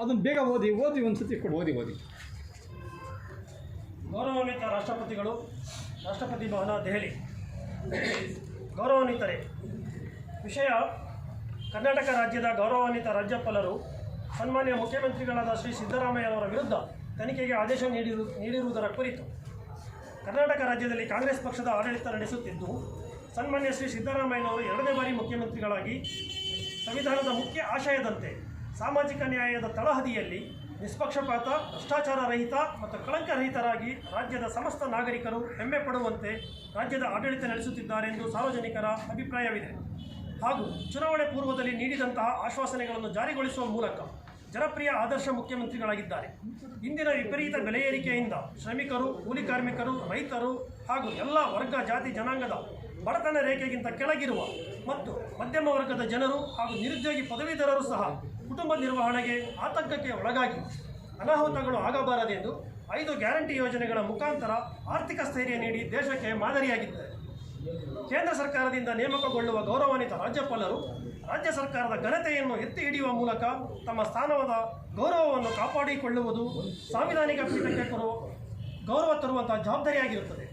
ಅದನ್ನು ಬೇಗ ಓದಿ ಓದಿ ಒಂದು ಸತಿ ಕೊಡಿ. ಓದಿ ಓದಿ. ಗೌರವಾನ್ವಿತ ರಾಷ್ಟ್ರಪತಿಗಳು ರಾಷ್ಟ್ರಪತಿ ಭವನ ದೆಹಲಿ. ಗೌರವಾನ್ವಿತರೇ ವಿಷಯ ಕರ್ನಾಟಕ ರಾಜ್ಯದ ಗೌರವಾನ್ವಿತ ರಾಜ್ಯಪಾಲರು ಸನ್ಮಾನ್ಯ ಮುಖ್ಯಮಂತ್ರಿಗಳಾದ ಶ್ರೀ ಸಿದ್ದರಾಮಯ್ಯನವರ ವಿರುದ್ಧ ತನಿಖೆಗೆ ಆದೇಶ ನೀಡಿರು ನೀಡಿರುವುದರ ಕುರಿತು ಕರ್ನಾಟಕ ರಾಜ್ಯದಲ್ಲಿ ಕಾಂಗ್ರೆಸ್ ಪಕ್ಷದ ಆಡಳಿತ ನಡೆಸುತ್ತಿದ್ದು ಸನ್ಮಾನ್ಯ ಶ್ರೀ ಸಿದ್ದರಾಮಯ್ಯನವರು ಎರಡನೇ ಬಾರಿ ಮುಖ್ಯಮಂತ್ರಿಗಳಾಗಿ ಸಂವಿಧಾನದ ಮುಖ್ಯ ಆಶಯದಂತೆ ಸಾಮಾಜಿಕ ನ್ಯಾಯದ ತಳಹದಿಯಲ್ಲಿ ನಿಷ್ಪಕ್ಷಪಾತ, ಭ್ರಷ್ಟಾಚಾರ ರಹಿತ ಮತ್ತು ಕಳಂಕರಹಿತರಾಗಿ ರಾಜ್ಯದ ಸಮಸ್ತ ನಾಗರಿಕರು ಹೆಮ್ಮೆ ಪಡುವಂತೆ ರಾಜ್ಯದ ಆಡಳಿತ ನಡೆಸುತ್ತಿದ್ದಾರೆ ಎಂದು ಸಾರ್ವಜನಿಕರ ಅಭಿಪ್ರಾಯವಿದೆ. ಹಾಗೂ ಚುನಾವಣೆ ಪೂರ್ವದಲ್ಲಿ ನೀಡಿದಂತಹ ಆಶ್ವಾಸನೆಗಳನ್ನು ಜಾರಿಗೊಳಿಸುವ ಮೂಲಕ ಜನಪ್ರಿಯ ಆದರ್ಶ ಮುಖ್ಯಮಂತ್ರಿಗಳಾಗಿದ್ದಾರೆ. ಇಂದಿನ ವಿಪರೀತ ಬೆಲೆ ಏರಿಕೆಯಿಂದ ಶ್ರಮಿಕರು, ಕೂಲಿ ಕಾರ್ಮಿಕರು, ರೈತರು ಹಾಗೂ ಎಲ್ಲ ವರ್ಗ ಜಾತಿ ಜನಾಂಗದ ಬಡತನ ರೇಖೆಗಿಂತ ಕೆಳಗಿರುವ ಮತ್ತು ಮಧ್ಯಮ ವರ್ಗದ ಜನರು ಹಾಗೂ ನಿರುದ್ಯೋಗಿ ಪದವೀಧರರು ಸಹ ಕುಟುಂಬ ನಿರ್ವಹಣೆಗೆ ಆತಂಕಕ್ಕೆ ಒಳಗಾಗಿ ಅನಾಹುತಗಳು ಆಗಬಾರದೆಂದು ಐದು ಗ್ಯಾರಂಟಿ ಯೋಜನೆಗಳ ಮುಖಾಂತರ ಆರ್ಥಿಕ ಸ್ಥೈರ್ಯ ನೀಡಿ ದೇಶಕ್ಕೆ ಮಾದರಿಯಾಗಿದ್ದಾರೆ. ಕೇಂದ್ರ ಸರ್ಕಾರದಿಂದ ನೇಮಕಗೊಳ್ಳುವ ಗೌರವಾನ್ವಿತ ರಾಜ್ಯಪಾಲರು ರಾಜ್ಯ ಸರ್ಕಾರದ ಘನತೆಯನ್ನು ಎತ್ತಿ ಹಿಡಿಯುವ ಮೂಲಕ ತಮ್ಮ ಸ್ಥಾನದ ಗೌರವವನ್ನು ಕಾಪಾಡಿಕೊಳ್ಳುವುದು ಸಾಂವಿಧಾನಿಕ ಪೀಠಕ್ಕೆ ಕೊಡುವ ಗೌರವ ತರುವಂತಹ ಜವಾಬ್ದಾರಿಯಾಗಿರುತ್ತದೆ.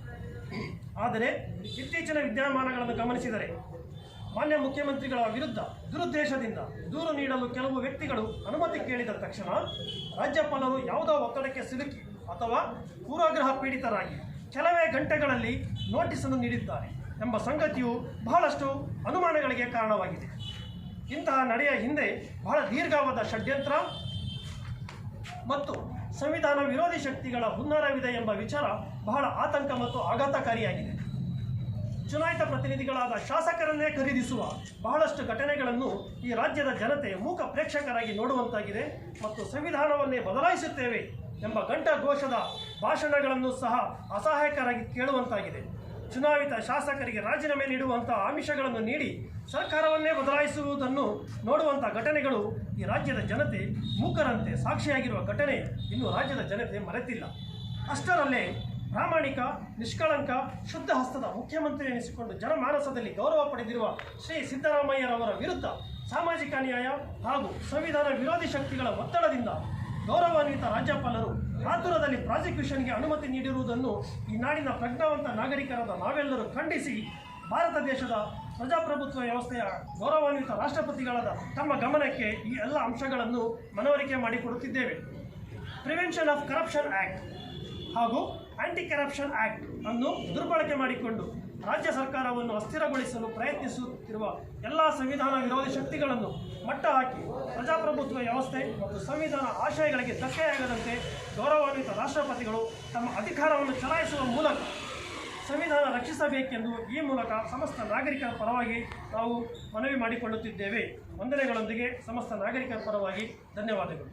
ಆದರೆ ಇತ್ತೀಚಿನ ವಿದ್ಯಮಾನಗಳನ್ನು ಗಮನಿಸಿದರೆ ಮಾನ್ಯ ಮುಖ್ಯಮಂತ್ರಿಗಳ ವಿರುದ್ಧ ದುರುದ್ದೇಶದಿಂದ ದೂರು ನೀಡಲು ಕೆಲವು ವ್ಯಕ್ತಿಗಳು ಅನುಮತಿ ಕೇಳಿದ ತಕ್ಷಣ ರಾಜ್ಯಪಾಲರು ಯಾವುದೋ ಒತ್ತಡಕ್ಕೆ ಸಿಲುಕಿ ಅಥವಾ ಪೂರ್ವಗ್ರಹ ಪೀಡಿತರಾಗಿ ಕೆಲವೇ ಗಂಟೆಗಳಲ್ಲಿ ನೋಟಿಸನ್ನು ನೀಡಿದ್ದಾರೆ ಎಂಬ ಸಂಗತಿಯು ಬಹಳಷ್ಟು ಅನುಮಾನಗಳಿಗೆ ಕಾರಣವಾಗಿದೆ. ಇಂತಹ ನಡೆಯ ಹಿಂದೆ ಬಹಳ ದೀರ್ಘಾವಧ ಷಡ್ಯಂತ್ರ ಮತ್ತು ಸಂವಿಧಾನ ವಿರೋಧಿ ಶಕ್ತಿಗಳ ಹುನ್ನಾರವಿದೆ ಎಂಬ ವಿಚಾರ ಬಹಳ ಆತಂಕ ಮತ್ತು ಆಘಾತಕಾರಿಯಾಗಿದೆ. ಚುನಾಯಿತ ಪ್ರತಿನಿಧಿಗಳಾದ ಶಾಸಕರನ್ನೇ ಖರೀದಿಸುವ ಬಹಳಷ್ಟು ಘಟನೆಗಳನ್ನು ಈ ರಾಜ್ಯದ ಜನತೆ ಮೂಕ ಪ್ರೇಕ್ಷಕರಾಗಿ ನೋಡುವಂತಾಗಿದೆ ಮತ್ತು ಸಂವಿಧಾನವನ್ನೇ ಬದಲಾಯಿಸುತ್ತೇವೆ ಎಂಬ ಘಂಟಾ ಘೋಷದ ಭಾಷಣಗಳನ್ನು ಸಹ ಅಸಹಾಯಕರಾಗಿ ಕೇಳುವಂತಾಗಿದೆ. ಚುನಾಯಿತ ಶಾಸಕರಿಗೆ ರಾಜೀನಾಮೆ ನೀಡುವಂಥ ಆಮಿಷಗಳನ್ನು ನೀಡಿ ಸರ್ಕಾರವನ್ನೇ ಬದಲಾಯಿಸುವುದನ್ನು ನೋಡುವಂಥ ಘಟನೆಗಳು ಈ ರಾಜ್ಯದ ಜನತೆ ಮೂಕರಂತೆ ಸಾಕ್ಷಿಯಾಗಿರುವ ಘಟನೆ ಇನ್ನು ರಾಜ್ಯದ ಜನತೆ ಮರೆತಿಲ್ಲ. ಅಷ್ಟರಲ್ಲೇ ಪ್ರಾಮಾಣಿಕ, ನಿಷ್ಕಳಂಕ, ಶುದ್ಧ ಹಸ್ತದ ಮುಖ್ಯಮಂತ್ರಿ ಎನಿಸಿಕೊಂಡು ಜನಮಾನಸದಲ್ಲಿ ಗೌರವ ಪಡೆದಿರುವ ಶ್ರೀ ಸಿದ್ದರಾಮಯ್ಯರವರ ವಿರುದ್ಧ ಸಾಮಾಜಿಕ ನ್ಯಾಯ ಹಾಗೂ ಸಂವಿಧಾನ ವಿರೋಧಿ ಶಕ್ತಿಗಳ ಒತ್ತಡದಿಂದ ಗೌರವಾನ್ವಿತ ರಾಜ್ಯಪಾಲರು ಆತುರದಲ್ಲಿ ಪ್ರಾಸಿಕ್ಯೂಷನ್ಗೆ ಅನುಮತಿ ನೀಡಿರುವುದನ್ನು ಈ ನಾಡಿನ ಪ್ರಜ್ಞಾವಂತ ನಾಗರಿಕರಾದ ನಾವೆಲ್ಲರೂ ಖಂಡಿಸಿ ಭಾರತ ದೇಶದ ಪ್ರಜಾಪ್ರಭುತ್ವ ವ್ಯವಸ್ಥೆಯ ಗೌರವಾನ್ವಿತ ರಾಷ್ಟ್ರಪತಿಗಳಾದ ತಮ್ಮ ಗಮನಕ್ಕೆ ಈ ಎಲ್ಲ ಅಂಶಗಳನ್ನು ಮನವರಿಕೆ ಮಾಡಿಕೊಡುತ್ತಿದ್ದೇವೆ. ಪ್ರಿವೆನ್ಷನ್ ಆಫ್ ಕರಪ್ಷನ್ ಆ್ಯಕ್ಟ್ ಹಾಗೂ ಆ್ಯಂಟಿ ಕರಪ್ಷನ್ ಆ್ಯಕ್ಟ್ ಅನ್ನು ದುರ್ಬಳಕೆ ಮಾಡಿಕೊಂಡು ರಾಜ್ಯ ಸರ್ಕಾರವನ್ನು ಅಸ್ಥಿರಗೊಳಿಸಲು ಪ್ರಯತ್ನಿಸುತ್ತಿರುವ ಎಲ್ಲ ಸಂವಿಧಾನ ವಿರೋಧಿ ಶಕ್ತಿಗಳನ್ನು ಮಟ್ಟ ಹಾಕಿ ಪ್ರಜಾಪ್ರಭುತ್ವ ವ್ಯವಸ್ಥೆ ಮತ್ತು ಸಂವಿಧಾನ ಆಶಯಗಳಿಗೆ ಧಕ್ಕೆಯಾಗದಂತೆ ಗೌರವಾನ್ವಿತ ರಾಷ್ಟ್ರಪತಿಗಳು ತಮ್ಮ ಅಧಿಕಾರವನ್ನು ಚಲಾಯಿಸುವ ಮೂಲಕ ಸಂವಿಧಾನ ರಕ್ಷಿಸಬೇಕೆಂದು ಈ ಮೂಲಕ ಸಮಸ್ತ ನಾಗರಿಕರ ಪರವಾಗಿ ನಾವು ಮನವಿ ಮಾಡಿಕೊಳ್ಳುತ್ತಿದ್ದೇವೆ. ವಂದನೆಗಳೊಂದಿಗೆ ಸಮಸ್ತ ನಾಗರಿಕರ ಪರವಾಗಿ ಧನ್ಯವಾದಗಳು.